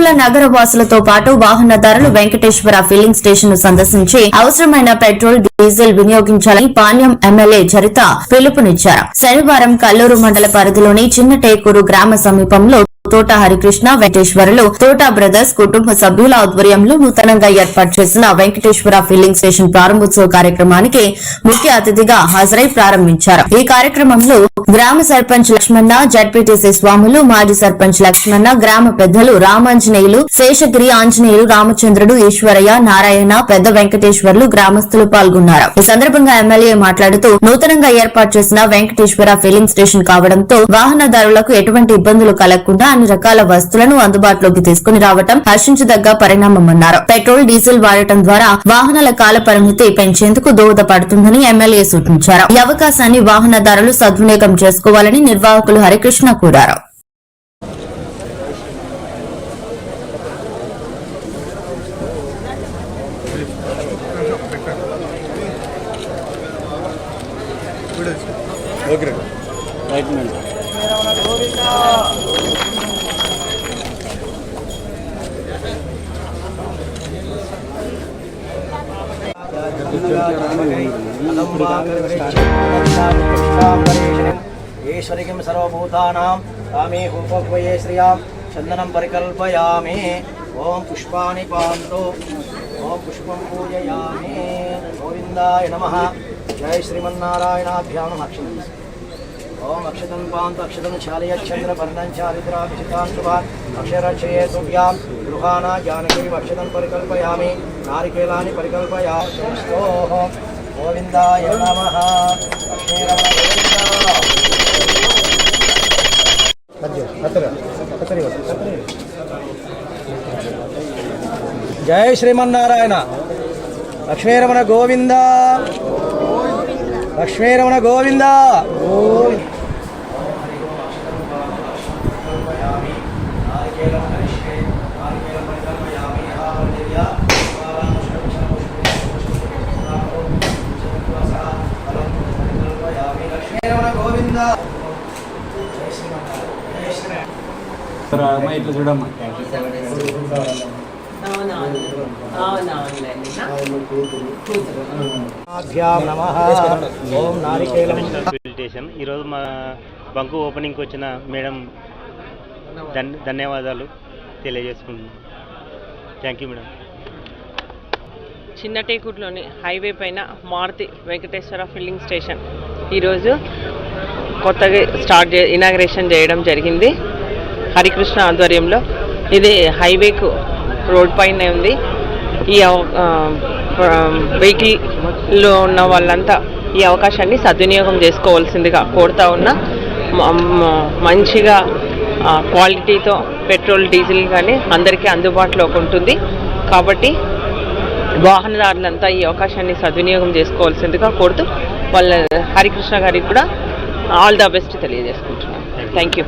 కర్నూలు నగర వాసులతో పాటు వాహనదారులు వెంకటేశ్వర ఫిల్లింగ్ స్టేషన్ను సందర్శించి అవసరమైన పెట్రోల్ డీజిల్ వినియోగించాలని పాణ్యం ఎమ్మెల్యే జరిత పిలుపునిచ్చారు. శనివారం కల్లూరు మండల పరిధిలోని చిన్నటేకూరు గ్రామ సమీపంలో తోట హరికృష్ణ వెంకటేశ్వరులు తోట బ్రదర్స్ కుటుంబ సభ్యుల ఆధ్వర్యంలో నూతనంగా ఏర్పాటు చేసిన వెంకటేశ్వర ఫిల్లింగ్ స్టేషన్ ప్రారంభోత్సవ కార్యక్రమానికి ముఖ్య అతిథిగా హాజరై ప్రారంభించారు. ఈ కార్యక్రమంలో గ్రామ సర్పంచ్ లక్ష్మణ జడ్పీటీసీ స్వాములు మాజీ సర్పంచ్ లక్ష్మణ గ్రామ పెద్దలు రామాంజనేయులు శేషగిరి ఆంజనేయులు రామచంద్రుడు ఈశ్వరయ్య నారాయణ పెద్ద వెంకటేశ్వర్లు గ్రామస్తులు పాల్గొన్నారు. ఈ సందర్భంగా ఎమ్మెల్యే మాట్లాడుతూ నూతనంగా ఏర్పాటు చేసిన వెంకటేశ్వర ఫిల్లింగ్ స్టేషన్ కావడంతో వాహనదారులకు ఎటువంటి ఇబ్బందులు కలగకుండా అన్ని రకాల వస్తువులను అందుబాటులోకి తీసుకుని రావడం హర్షించదగ్గ పరిణామమన్నారు. పెట్రోల్ డీజిల్ వాడటం ద్వారా వాహనాల కాల పరిమితి పెంచేందుకు దోహదపడుతుందని ఎమ్మెల్యే సూచించారు. ఈ అవకాశాన్ని వాహనదారులు సద్వినియోగం చేసుకోవాలని నిర్వాహకులు హరికృష్ణ కోరారు. ఈశ్వరికిం సర్వభూతానాం రామే హూపక్వయే శ్రియాం చందనం పరికల్పయామి ఓం పుష్పాని పాంతో ఓం పుష్పం పూజయామి గోవిందాయ నమ జయ శ్రీమన్నారాయణాభ్యాం అక్షతం ఓం అక్షతం పాంత అక్షతం చాలయచ్చంద్ర వర్ణం చారిత్రాభిషితాన్ శుభాన్ అక్షరక్షయే తుభ్యాం గృహానా జానకీ అక్షతం పరికల్పయామి నారికేలాని పరికల్పయామి గోవిందాయ నమ. జయ శ్రీమన్నారాయణ. లక్ష్మీరమణ గోవింద. లక్ష్మీరమణ గోవింద. గోవింద. ఇట్లా చూడమ్మా? ఈరోజు మా బంకు ఓపెనింగ్కి వచ్చిన మేడం ధన్ ధన్యవాదాలు తెలియజేసుకుంటున్నాం. థ్యాంక్ యూ మేడం చిన్నటేకుట్లోని హైవే పైన మారుతి వెంకటేశ్వర ఫిల్లింగ్ స్టేషన్. ఈరోజు కొత్తగా స్టార్ట్ చే ఇనాగ్రేషన్ చేయడం జరిగింది. హరికృష్ణ ఆధ్వర్యంలో ఇది హైవేకు రోడ్ పైన ఉంది. ఈ అవ- వెహికల్లో ఉన్న వాళ్ళంతా ఈ అవకాశాన్ని సద్వినియోగం చేసుకోవాల్సిందిగా కోరుతా ఉన్నా. మంచిగా క్వాలిటీతో పెట్రోల్ డీజిల్ కానీ అందరికీ అందుబాటులోకి ఉంటుంది. కాబట్టి వాహనదారులంతా ఈ అవకాశాన్ని సద్వినియోగం చేసుకోవాల్సిందిగా కోరుతూ వాళ్ళ హరికృష్ణ గారికి కూడా ఆల్ ద బెస్ట్ తెలియజేసుకుంటున్నాను. Thank you.